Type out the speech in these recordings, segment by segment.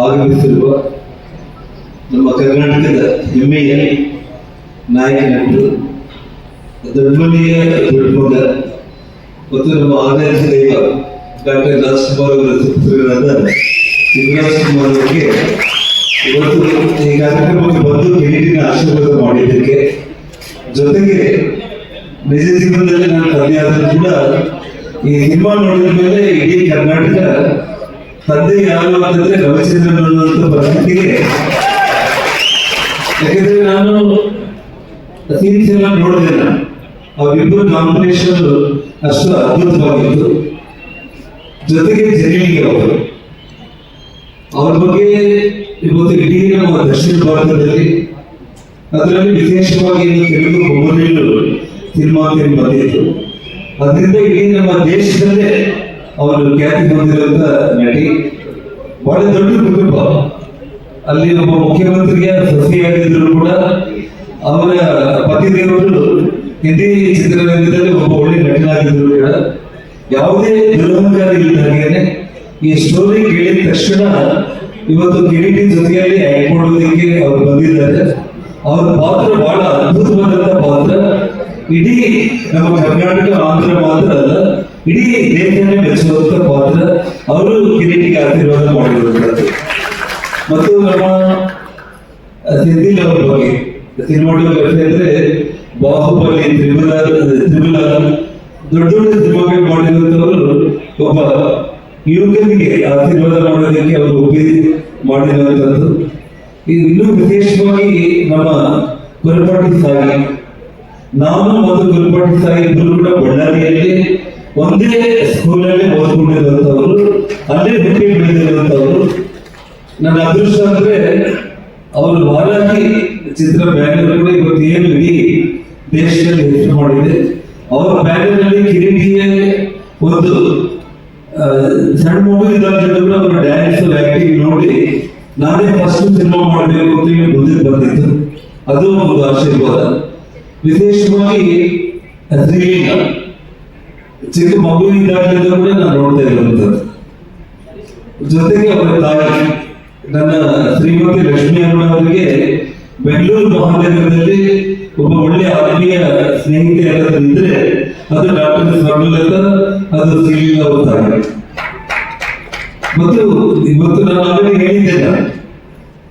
ಆಗಮಿಸಿರುವ ನಮ್ಮ ಕರ್ನಾಟಕದ ಹೆಮ್ಮೆಯ ನಾಯಕ ನಟರು ದೊಡ್ಡಮನೆಯ ದೊಡ್ಡ ಮತ್ತು ನಮ್ಮ ಆರಾಧ್ಯ ದೈವ ಡಾಕ್ಟರ್ ರಾಜ್ಕುಮಾರ್ ಅವರ ಸುಪುತ್ರರಾದ ಶಿವರಾಜ್ ಕುಮಾರ್ ಅವರಿಗೆ ಇವತ್ತು ಈ ಕಾರ್ಯಕ್ರಮಕ್ಕೆ ಬಂದು ಕಿರೀಟಿನ ಆಶೀರ್ವಾದ ಮಾಡಿದ್ದಕ್ಕೆ ಜೊತೆಗೆ ನಿಜ ಜೀವನದಲ್ಲಿ ನಾನು ಆದರೂ ಕೂಡ ಈ ಸಿನಿಮಾ ನೋಡಿದ ಮೇಲೆ ಇಡೀ ಕರ್ನಾಟಕ ತಂದೆ ಯಾರು ಅಂತಂದ್ರೆ ರವಿಚಂದ್ರನ್ ಪರಿಸ್ಥಿತಿಗೆ ಯಾಕಂದ್ರೆ ನಾನು ಅತಿಥಿಯನ್ನ ನೋಡಿದೆ ನಾನು. ಅವರಿಬ್ಬರು ಕಾಂಬಿನೇಷನ್ ಅಷ್ಟು ಅದ್ಭುತವಾಗಿತ್ತು. ಜೊತೆಗೆ ಜಗಲಿಗೆ ಅವರು ಅವ್ರ ಬಗ್ಗೆ ಇವತ್ತು ಇಡೀ ನಮ್ಮ ದಕ್ಷಿಣ ಭಾರತದಲ್ಲಿ ಅದರಲ್ಲಿ ವಿಶೇಷವಾಗಿ ತೆಲುಗು ಬಹುಮಾನಿಗಳು ಅಂತ ಬಂದಿತ್ತು ಅದರಿಂದ ಇಡೀ ನಮ್ಮ ದೇಶದಲ್ಲೇ ಅವರು ಖ್ಯಾತಿ ಹೊಂದಿರುವಂತ ನಟಿ. ಬಹಳ ದೊಡ್ಡ ಕುಟುಂಬ. ಅಲ್ಲಿ ಒಬ್ಬ ಮುಖ್ಯಮಂತ್ರಿಯ ಸಸಿಯಾಗಿದ್ರು ಕೂಡ ಅವರ ಪತಿ ದೇವರು ಹಿಂದಿ ಚಿತ್ರರಂಗದಲ್ಲಿ ಒಬ್ಬ ಒಳ್ಳೆ ನಟನಾಗಿದ್ರು ಕೂಡ ಯಾವುದೇ ದುರಹಂಕಾರ ಇಲ್ಲದಾಗೇನೆ ಈ ಸ್ಟೋರಿ ಕೇಳಿದ ತಕ್ಷಣ ಇವತ್ತು ಕಿರೀಟಿ ಜೊತೆಯಲ್ಲಿ ಆಕ್ಟ್ ಅವರು ಬಂದಿದ್ದಾರೆ. ಅವರ ಪಾತ್ರ ಬಹಳ ಅದ್ಭುತವಾದಂತಹ ಪಾತ್ರ. ಇಡೀ ನಮ್ಮ ಕರ್ನಾಟಕ ಆಂಧ್ರ ಮಾತ್ರ ಅಲ್ಲ ಇಡೀ ದೇಶನೇ ಬೆಳೆಸುವಂತ ಪಾತ್ರ ಅವರು ಕಿರೀಟಿಗೆ ಆಶೀರ್ವಾದ ಮಾಡಿರುವಂತದ್ದು. ಮತ್ತು ನಮ್ಮ ಸಿದ್ದಿಲ್ ಅವರ ಬಗ್ಗೆ ಸಿನಿಮಾಟೋಗ್ರಫಿ ಅಂದ್ರೆ ಬಾಹುಬಲಿ ತ್ರಿಬುಲ ತ್ರಿಬುಲ ದೊಡ್ಡ ದೊಡ್ಡ ಸಿನಿಮಾಗಳು ಮಾಡಿರುವಂತವರು ಒಬ್ಬ ಯುವಕನಿಗೆ ಆಶೀರ್ವಾದ ಮಾಡೋದಕ್ಕೆ ಅವರು ಒಪ್ಪಿ ಮಾಡಿರುವಂತದ್ದು. ಇದು ಇನ್ನೂ ವಿಶೇಷವಾಗಿ ನಮ್ಮ ಪರಿಪಾಟಿ ಸಾಯಿ ನಾನು ಮತ್ತು ಗುರುಪಡಿಸ್ತಾ ಇಬ್ಬರು ಕೂಡ ಬಳ್ಳಾರಿಯಲ್ಲಿ ಒಂದೇ ಸ್ಕೂಲಲ್ಲಿ ಓದ್ಕೊಂಡಿರುವಂತವ್ರು ಅಲ್ಲೇ ಹುಟ್ಟಿ ಬೆಳೆದಿರುವಂತವ್ರು ನನ್ನ ಅದೃಷ್ಟ ಅಂದ್ರೆ ಅವರು ವಾರಾಹಿ ಚಿತ್ರ ಬ್ಯಾನರ್ ಕೂಡ ಇವತ್ತು ಏನು ಇಡೀ ದೇಶದಲ್ಲಿ ಹೆಸರು ಮಾಡಿದೆ. ಅವರ ಬ್ಯಾನರ್ನಲ್ಲಿ ಒಂದು ಸಣ್ಣ ಮಗು ಕೂಡ ಅವರ ಡ್ಯಾನ್ಸ್ ಆಕ್ಟಿಂಗ್ ನೋಡಿ ನಾನೇ ಫಸ್ಟ್ ಸಿನಿಮಾ ಮಾಡಬೇಕು ಅಂತ ಹೇಳಿ ಮುಂದೆ ಬಂದಿತ್ತು ಅದು ಒಂದು ಆಶೀರ್ವಾದ. ವಿಶೇಷವಾಗಿ ಶ್ರೀಲಿಂಗ ಚಿಕ್ಕ ಮಗು ಇದ್ದಾಗಲಿಂದ ಕೂಡ ನಾನು ನೋಡ್ತಾ ಇರುವಂತದ್ದು ಜೊತೆಗೆ ಅವರ ತಾಯಿ ನನ್ನ ಶ್ರೀಮತಿ ಲಕ್ಷ್ಮಿ ಅವರಿಗೆ ಬೆಂಗಳೂರು ಮಹಾನಗರದಲ್ಲಿ ಒಬ್ಬ ಒಳ್ಳೆಯ ಆತ್ಮೀಯ ಸ್ನೇಹಿತೆ ಯಾರಾದ್ರೂ ಅದು ಡಾಕ್ಟರ್ ಸ್ವಾಮಿಲತ, ಅದು ಶ್ರೀಲಿಂಗ ಅವರ ಮತ್ತು ಇವತ್ತು ನಾನು ಆಗಲೇ ಹೇಳಿದ್ದೇನೆ.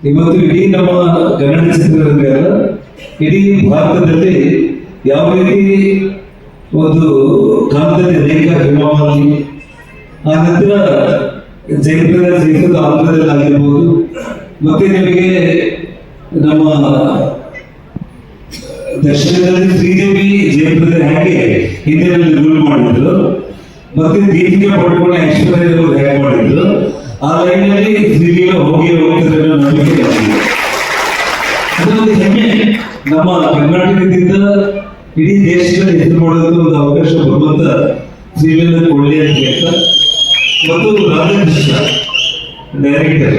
ಇವತ್ತು ಇಡೀ ನಮ್ಮ ಕನ್ನಡ ಚಿತ್ರರಂಗ ಇಡೀ ಭಾರತದಲ್ಲಿ ಯಾವ ರೀತಿ ಒಂದು ಕಾಂತತೆ ರೇಖಾ ಹಿಮಾವಳಿ ಆ ನಂತರ ಜೈಪುರ ಜೈಪುರದ ಆಂಧ್ರದಲ್ಲಾಗಿರ್ಬೋದು, ಮತ್ತೆ ನಿಮಗೆ ನಮ್ಮ ದಕ್ಷಿಣದಲ್ಲಿ ಶ್ರೀದೇವಿ ಜಯಪ್ರದ ಹೇಗೆ ಹಿಂದಿನಲ್ಲಿ ರೂಲ್ ಮಾಡಿದ್ರು, ಮತ್ತೆ ದೀಪಿಕಾ ಪಡ್ಕೊಂಡು ಐಶ್ವರ್ಯ ಹೇಗೆ ಮಾಡಿದ್ರು, ಆ ಲೈನ್ನಲ್ಲಿ ಹೋಗಿ ನಮ್ಮ ಕರ್ನಾಟಕದಿಂದ ಇಡೀ ದೇಶದಲ್ಲಿ ಹೆಸರು ಮಾಡೋದಕ್ಕೆ ಒಂದು ಅವಕಾಶ ಬರುವಂತ ಶ್ರೀಲೀಲ ಕೊಳ್ಳಿ ಅಂತ ಮತ್ತು ರಾಧಾಕೃಷ್ಣ ಡೈರೆಕ್ಟರ್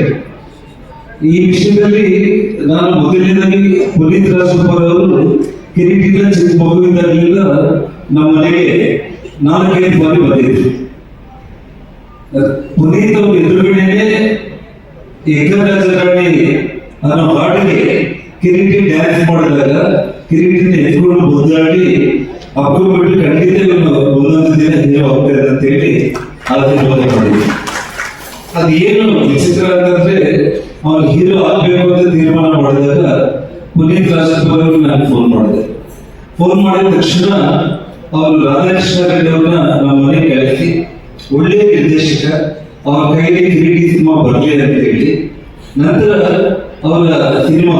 ಈ ವಿಷಯದಲ್ಲಿ ನಾನು ಮೊದಲಿನಲ್ಲಿ ಪುನೀತ್ ರಾಜ್ಕುಮಾರ್ ಅವರು ಕಿರೀಟಿನ ಚಿಕ್ಕ ಮಗುವಿದ್ದಾಗಲಿಂದ ನಮ್ಮ ಮನೆಗೆ ನಾಲ್ಕೈದು ಬಾರಿ ಬಂದಿದ್ರು ಪುನೀತ್ ಅವರು ಎದುರುಗಡೆನೆ ಏಕರಾಜರಾಣಿ ಅನ್ನೋ ಹಾಡಿಗೆ ಕಿರೀಟಿ ಡ್ಯಾನ್ಸ್ ಮಾಡಿದಾಗ ಕಿರೀಟಿನ ಎತ್ಕೊಂಡು ಅಕ್ಕು ಬಿಟ್ಟು ಖಂಡಿತ ಒಂದೊಂದು ದಿನ ಹೀರೋ ಇದೆ ಅಂತ ಹೇಳಿ ಆಶೀರ್ವಾದ ಮಾಡಿದ್ವಿ ಅದು ಏನು ವಿಚಿತ್ರ ಅಂತಂದ್ರೆ ಅವ್ರು ಹೀರೋ ಆಗ್ಬೇಕು ಅಂತ ತೀರ್ಮಾನ ಮಾಡಿದಾಗ ಪುನೀತ್ ರಾಜ್ಕುಮಾರ್ ನಾನು ಫೋನ್ ಮಾಡಿದೆ. ಫೋನ್ ಮಾಡಿದ ತಕ್ಷಣ ಅವರು ರಾಧಾಕೃಷ್ಣ ರೆಡ್ಡಿ ಅವ್ರನ್ನ ನಮ್ಮ ಮನೆಗೆ ಕಳಿಸಿ. ಒಳ್ಳೆಯ ನಿರ್ದೇಶಕ, ಅವರ ಕೈಯಲ್ಲಿ ಕಿರೀಟಿ ಸಿನಿಮಾ ಬರಲಿ ಅಂತ ಹೇಳಿ. ನಂತರ ಅವರ ಸಿನಿಮಾ